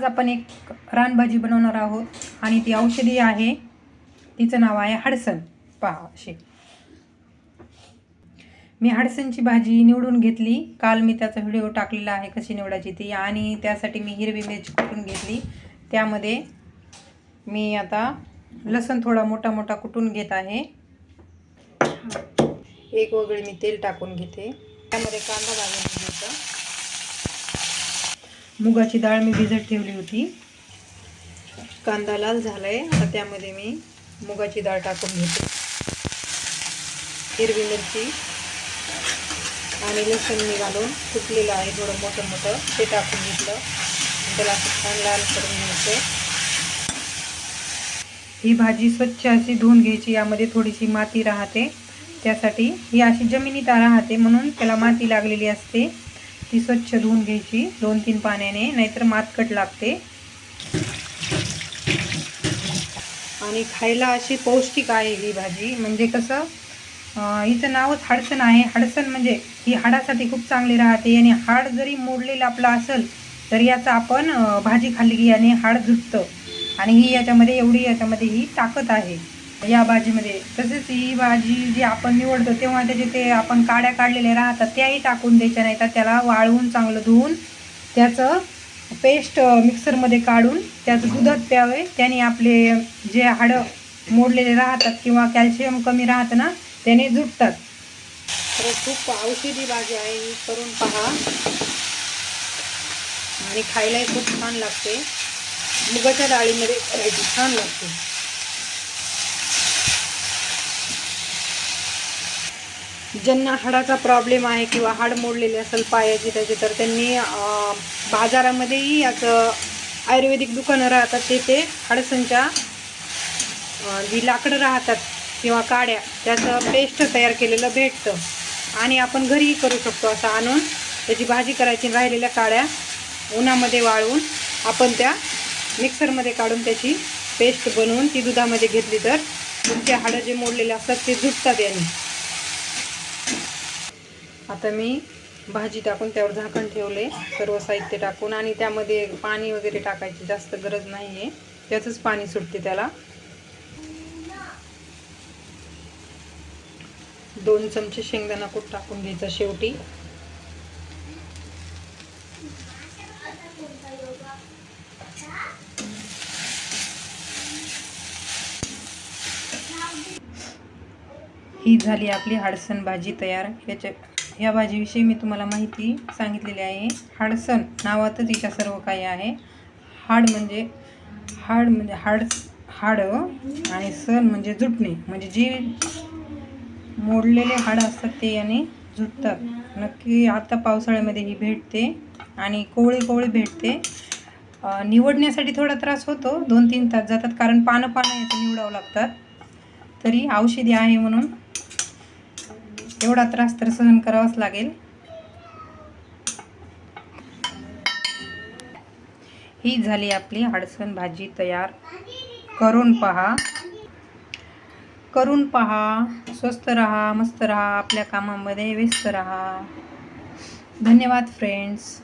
आज आपण एक रानभाजी बनवणार आहोत आणि ती औषधी आहे. तिचं नाव आहे हडसन. पहा अशी. मी हडसनची भाजी निवडून घेतली. काल मी त्याचा व्हिडिओ टाकलेला आहे कशी निवडायची ती आणि त्यासाठी मी हिरवी मिरची कुटून घेतली. त्यामध्ये मी आता लसण थोडा मोठा मोठा कुटून घेत आहे. एक वगळी मी तेल टाकून घेते. त्यामध्ये कांदा भाजून घ्यायचा. मुगाची डाळ मी भिजत ठेवली होती. कांदा लाल झालाय. आता त्यामध्ये मी मुगाची डाळ टाकून घेते. हिरवी मिरची आणि लसूण मी घालून कुटलेलं आहे. थोडं मोठं मोठं ते टाकून घेतलं. त्याला छान लाल करून घ्यायचं. ही भाजी स्वच्छ अशी धुवून घ्यायची. यामध्ये थोडीशी माती राहते. त्यासाठी ही अशी जमिनीत राहते म्हणून त्याला माती लागलेली असते. ती स्वच्छ धुवून घ्यायची दोन तीन पाण्याने नाहीतर मातकट लागते. आणि खायला अशी पौष्टिक आहे ही भाजी. म्हणजे कसं हिचं नावच हाडसण आहे. हाडसण म्हणजे ही हाडासाठी खूप चांगली राहते. आणि हाड जरी मोडलेलं आपलं असेल तर याचं आपण भाजी खाल्ली की याने हाड झुटतं आणि ही याच्यामध्ये एवढी याच्यामध्ये ही ताकद आहे. या भाजीमध्ये. तसेच ही भाजी जी आपण निवडतो तेव्हा त्याचे ते आपण काड्या काढलेल्या राहतात त्याही टाकून द्यायच्या नाही तर त्याला वाळवून चांगलं धुवून त्याचं पेस्ट मिक्सरमध्ये काढून त्याचं दुधात प्यावे. त्याने आपले जे हाडं मोडलेले राहतात किंवा कॅल्शियम कमी राहतं ना त्याने जुटतात तर खूप औषधी भाजी आहे ही करून पहा. आणि खायलाही खूप छान लागते. मुगाच्या डाळीमध्ये करायची छान लागते. ज्यांना हाडाचा प्रॉब्लेम आहे किंवा हाड मोडलेले असेल पायाची त्याचे तर त्यांनी बाजारामध्येही याचं आयुर्वेदिक दुकानं राहतात ते ते अं, जी लाकडं राहतात किंवा काड्या त्याचं पेस्ट तयार केलेलं भेटतं. आणि आपण घरीही करू शकतो असं आणून त्याची भाजी करायची राहिलेल्या काड्या उन्हामध्ये वाळवून आपण त्या मिक्सरमध्ये काढून त्याची पेस्ट बनवून ती दुधामध्ये घेतली तर तुमचे हाडं जे मोडलेले असतात ते झुटतात याने. आता मी भाजी टाकून त्यावर झाकण ठेवले सर्व साहित्य टाकून आणि त्यामध्ये पाणी वगैरे टाकायची जास्त गरज नाही आहे त्याचंच पाणी सुटते त्याला. दोन चमचे शेंगदाणा कूट टाकून घ्यायचा शेवटी. ही झाली आपली हाडसण भाजी तयार. याच्या या भाजीविषयी मी तुम्हाला माहिती सांगितलेली आहे. हाडसण नावातच हिच्या सर्व काही आहे. हाड म्हणजे हाड म्हणजे हाड हाडं आणि सण म्हणजे जुटणे. म्हणजे जे मोडलेले हाडं असतात ते याने जुटतात. नक्की आता पावसाळ्यामध्ये ही भेटते आणि कोवळी कोवळी भेटते. निवडण्यासाठी थोडा त्रास होतो. दोन तीन तास जातात कारण पानं पानं याचं निवडावं लागतात. तरी औषधी आहे म्हणून एवढा त्रास तर सहन करावाच लागेल. ही झाली आपली हडसण भाजी तयार. करून पहा. करून पहा. स्वस्त रहा मस्त रहा आपल्या कामामध्ये व्यस्त रहा. धन्यवाद फ्रेंड्स